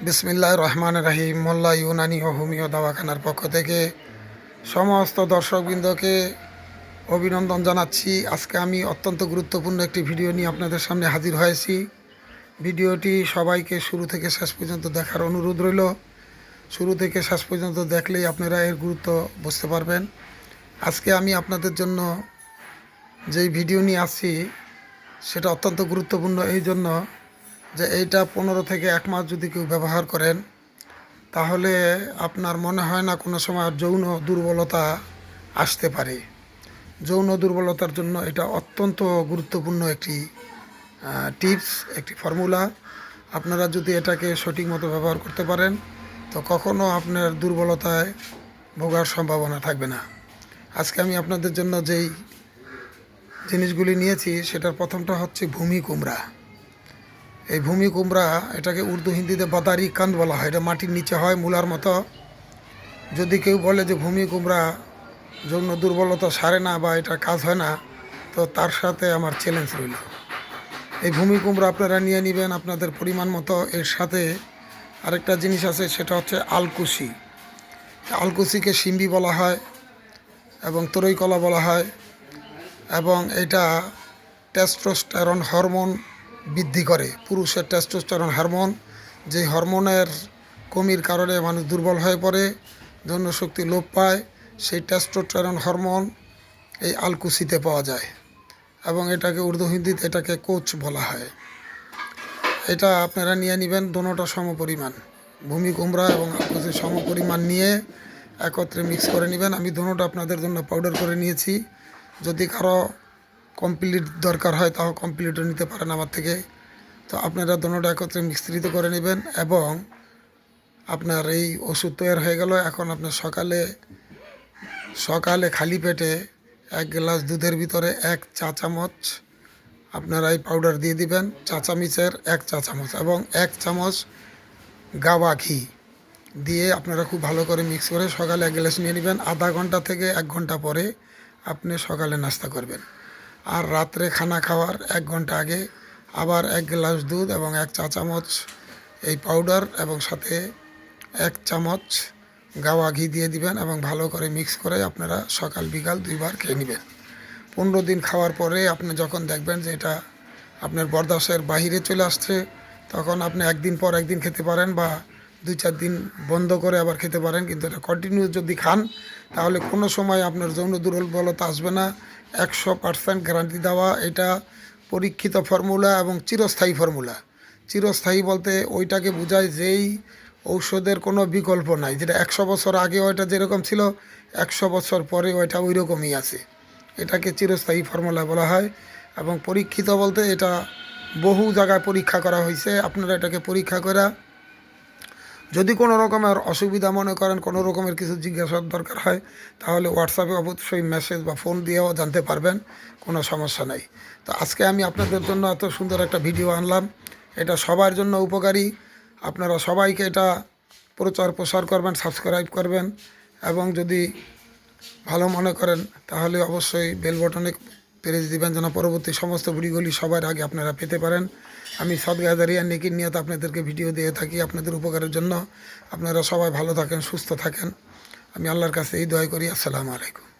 বিসমিল্লাহ রহমান রাহিম, মোল্লা ইউনানি ও হোমিও দাওয়াখানার পক্ষ থেকে সমস্ত দর্শকবৃন্দকে অভিনন্দন জানাচ্ছি। আজকে আমি অত্যন্ত গুরুত্বপূর্ণ একটি ভিডিও নিয়ে আপনাদের সামনে হাজির হয়েছি। ভিডিওটি সবাইকে শুরু থেকে শেষ পর্যন্ত দেখার অনুরোধ রইল। শুরু থেকে শেষ পর্যন্ত দেখলেই আপনারা এর গুরুত্ব বুঝতে পারবেন। আজকে আমি আপনাদের জন্য যেই ভিডিও নিয়ে আসছি, সেটা অত্যন্ত গুরুত্বপূর্ণ। এই জন্য যে এইটা পনেরো থেকে এক মাস যদি কেউ ব্যবহার করেন, তাহলে আপনার মনে হয় না কোনো সময় যৌন দুর্বলতা আসতে পারে। যৌন দুর্বলতার জন্য এটা অত্যন্ত গুরুত্বপূর্ণ একটি টিপস, একটি ফর্মুলা। আপনারা যদি এটাকে সঠিক মতো ব্যবহার করতে পারেন, তো কখনো আপনার দুর্বলতায় ভোগার সম্ভাবনা থাকবে না। আজকে আমি আপনাদের জন্য যেই জিনিসগুলি নিয়েছি, সেটার প্রথমটা হচ্ছে ভূমি কুমড়া। এই ভূমি কুমড়া এটাকে উর্দু হিন্দিতে বাদারি কান্দ বলা হয়। এটা মাটির নিচে হয় মূলার মতো। যদি কেউ বলে যে ভূমি কুমড়া যৌন দুর্বলতা সারে না বা এটা কাজ হয় না, তো তার সাথে আমার চ্যালেঞ্জ রইল। এই ভূমি কুমড়া আপনারা নিয়ে নেবেন আপনাদের পরিমাণ মতো। এর সাথে আরেকটা জিনিস আছে, সেটা হচ্ছে আলকুশি। আলকুশিকে সিম্বি বলা হয় এবং তরই কলা বলা হয় এবং এটা টেস্টোস্টেরন হরমোন বৃদ্ধি করে। পুরুষের টেস্টোস্টেরন হরমোন যে হরমোনের কমির কারণে মানুষ দুর্বল হয়ে পড়ে, যৌন শক্তি লোপ পায়, সেই টেস্টোস্টেরন হরমোন এই আলকুসিতে পাওয়া যায় এবং এটাকে উর্দু হিন্দিতে এটাকে কোচ বলা হয়। এটা আপনারা নিয়ে নেবেন দোনোটা সমপরিমাণ ভূমি কুমড়া এবং আলকুসি সম পরিমাণ নিয়ে একত্রে মিক্স করে নেবেন। আমি দোনোটা আপনাদের জন্য পাউডার করে নিয়েছি। যদি কারও কমপ্লিট দরকার হয়, তাও কমপ্লিটও নিতে পারেন আমার থেকে। তো আপনারা দোনোটা একত্রে মিশ্রিত করে নেবেন এবং আপনার এই ওষুধ তৈরি হয়ে গেল। এখন আপনার সকালে সকালে খালি পেটে এক গ্লাস দুধের ভিতরে এক চা চামচ আপনারা এই পাউডার দিয়ে দিবেন, চা চামচের এক চা চামচ এবং এক চামচ গাওয়া ঘি দিয়ে আপনারা খুব ভালো করে মিক্স করে সকালে এক গ্লাস নিয়ে নেবেন। আধা ঘণ্টা থেকে এক ঘণ্টা পরে আপনি সকালে নাস্তা করবেন। আর রাত্রে খানা খাওয়ার এক ঘণ্টা আগে আবার এক গ্লাস দুধ এবং এক চা চামচ এই পাউডার এবং সাথে এক চামচ গাওয়া ঘি দিয়ে দিবেন এবং ভালো করে মিক্স করে আপনারা সকাল, বিকাল দুইবার খেয়ে নেবেন। পনেরো দিন খাওয়ার পরে আপনি যখন দেখবেন যে এটা আপনার বরদাসের বাহিরে চলে আসছে, তখন আপনি একদিন পর একদিন খেতে পারেন বা দুই চার দিন বন্ধ করে আবার খেতে পারেন, কিন্তু এটা কন্টিনিউ যদি খান, তাহলে কোনো সময় আপনার যৌন দুর্বলতা আসবে না। একশো পার্সেন্ট গ্যারান্টি দেওয়া, এটা পরীক্ষিত ফর্মুলা এবং চিরস্থায়ী ফর্মুলা চিরস্থায়ী বলতে ওইটাকে বোঝায় যেই ঔষধের কোনো বিকল্প নাই। যেটা একশো বছর আগে ওইটা যেরকম ছিল, একশো বছর পরে ওইটা ওই রকমই আছে। এটাকে চিরস্থায়ী ফর্মুলা বলা হয় এবং পরীক্ষিত বলতে এটা বহু জায়গায় পরীক্ষা করা হয়েছে। আপনারা এটাকে পরীক্ষা করা যদি কোনো রকমের অসুবিধা মনে করেন, কোনো রকমের কিছু জিজ্ঞাসার দরকার হয়, তাহলে হোয়াটসঅ্যাপে অবশ্যই মেসেজ বা ফোন দিয়েও জানতে পারবেন, কোনো সমস্যা নেই। তো আজকে আমি আপনাদের জন্য এত সুন্দর একটা ভিডিও আনলাম। এটা সবার জন্য উপকারী। আপনারা সবাইকে এটা প্রচার প্রসার করবেন সাবস্ক্রাইব করবেন এবং যদি ভালো মনে করেন, তাহলে অবশ্যই বেল বটনে প্রেস দিবেন যেন পরবর্তী সমস্ত ভিডিওগুলি সবার আগে আপনারা পেতে পারেন। আমি সদগাদারিয়া নেকির নিয়ত আপনাদেরকে ভিডিও দিয়ে থাকি আপনাদের উপকারের জন্য। আপনারা সবাই ভালো থাকেন, সুস্থ থাকেন। আমি আল্লাহর কাছে এই দয়া করি। আসসালামু আলাইকুম।